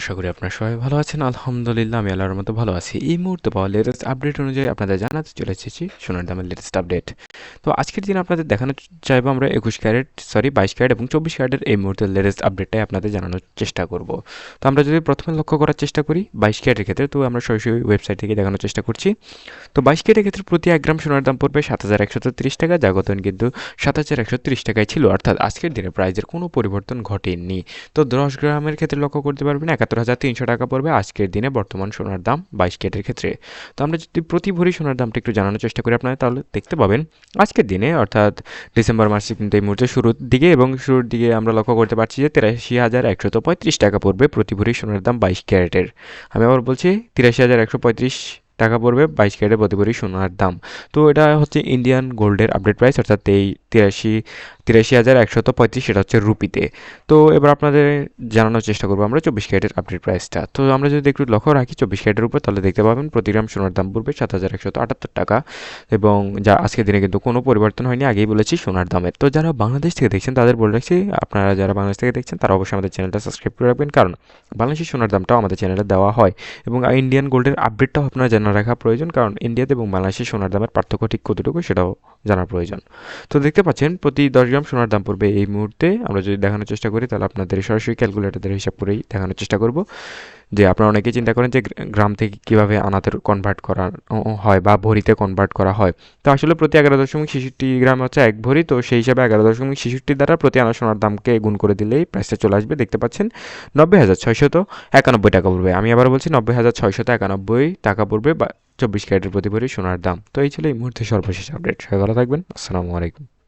আশা করি আপনারা সবাই ভালো আছেন। আলহামদুলিল্লাহ, আমি আল্লাহর মতো ভালো আছি। এই মুহূর্তে পাওয়া লেটেস্ট আপডেট অনুযায়ী আপনাদের জানাতে চলে এসেছি সোনার দামের লেটেস্ট আপডেট তো আজকের দিন আপনাদের দেখানো চাইব আমরা একুশ ক্যারেট সরি বাইশ ক্যারেট এবং চব্বিশ ক্যারেটের এই মুহূর্তে লেটেস্ট আপডেটটাই আপনাদের জানানোর চেষ্টা করব। তো আমরা যদি প্রথমে লক্ষ্য করার চেষ্টা করি বাইশ ক্যারেটের ক্ষেত্রে, তো আমরা সরাসরি ওয়েবসাইট থেকে দেখানোর চেষ্টা করছি। তো বাইশ ক্যারেটের ক্ষেত্রে প্রতি এক গ্রাম সোনার দাম পড়বে সাত হাজার একশো তিরিশ টাকা যা গত দিন কিন্তু সাত হাজার একশো তিরিশ টাকায় ছিল। অর্থাৎ আজকের দিনে প্রাইজের কোনো পরিবর্তন ঘটেনি। তো দশ গ্রামের ক্ষেত্রে লক্ষ্য করতে পারবেন একাত্তর হাজার তিনশো টাকা পড়বে আজকের দিনে বর্তমান সোনার দাম বাইশ ক্যারেটের ক্ষেত্রে। তো আমরা যদি প্রতি ভরি সোনার দামটা একটু জানানোর চেষ্টা করি আপনারা, তাহলে দেখতে পাবেন আজকের দিনে, অর্থাৎ ডিসেম্বর মাসে কিন্তু এই মুহূর্তে শুরুর দিকে এবং শুরুর দিকে আমরা লক্ষ্য করতে পারছি যে তিরাশি হাজার একশত পঁয়ত্রিশ টাকা পড়বে প্রতি ভরি সোনার দাম বাইশ ক্যারেটের। আমি আবার বলছি, তিরাশি হাজার একশো পঁয়ত্রিশ টাকা পড়বে বাইশ ক্যারেটের প্রতি ভরি সোনার দাম। তো এটা হচ্ছে ইন্ডিয়ান গোল্ডের আপডেট প্রাইস, অর্থাৎ এই তিরাশি তিরাশি হাজার একশত পঁয়ত্রিশ, সেটা হচ্ছে রুপিতে। তো এবার আপনাদের জানানোর চেষ্টা করব আমরা চব্বিশ ক্যারেটের আপডেট প্রাইসটা তো আমরা যদি একটু লক্ষ্য রাখি, চব্বিশ ক্যারেটের উপর, তাহলে দেখতে পাবেন প্রতি গ্রাম সোনার দাম পড়বে সাত হাজার একশত আটাত্তর টাকা। এবং যা আজকের দিনে কিন্তু কোনো পরিবর্তন হয়নি, আগেই বলেছি সোনার দামের। তো যারা বাংলাদেশ থেকে দেখছেন, তাদের বলে রাখছি, আপনারা যারা বাংলাদেশ থেকে দেখছেন, তারা অবশ্যই আমাদের চ্যানেলটা সাবস্ক্রাইব করে রাখবেন। কারণ বাংলাদেশের সোনার দামটাও আমাদের চ্যানেলে দেওয়া হয়। এবং ইন্ডিয়ান গোল্ডের আপডেটটাও আপনারা জানা রাখা প্রয়োজন, কারণ ইন্ডিয়াতে এবং বাংলাদেশের সোনার দামের পার্থক্য ঠিক কতটুকু, সেটাও জানার প্রয়োজন। তো দেখতে পাচ্ছেন, প্রতি দশ গ্রাম সোনার দাম পড়বে এই মুহূর্তে। আমরা যদি দেখানোর চেষ্টা করি, তাহলে আপনাদের সরাসরি ক্যালকুলেটরদের হিসাব করেই দেখানোর চেষ্টা করব। যে আপনারা অনেকেই চিন্তা করেন যে গ্রাম থেকে কীভাবে আনাতে কনভার্ট করা হয় বা ভরিতে কনভার্ট করা হয়। তো আসলে প্রতি এগারো দশমিক ছেষট্টি গ্রাম হচ্ছে এক ভরি। তো সেই হিসাবে এগারো দশমিক ছেষট্টি দ্বারা প্রতি আনা সোনার দামকে গুণ করে দিলেই প্রাইসটা চলে আসবে। দেখতে পাচ্ছেন, নব্বই হাজার ছয়শত একানব্বই টাকা পড়বে। আমি আবার বলছি, নব্বই হাজার ছয়শত একানব্বই টাকা পড়বে বা চব্বিশ ক্যারেটের প্রতি ভরি সোনার দাম। তো এই ছিল এই মুহূর্তে সর্বশেষ আপডেট। সবাই ভালো থাকবেন। আসসালামু আলাইকুম।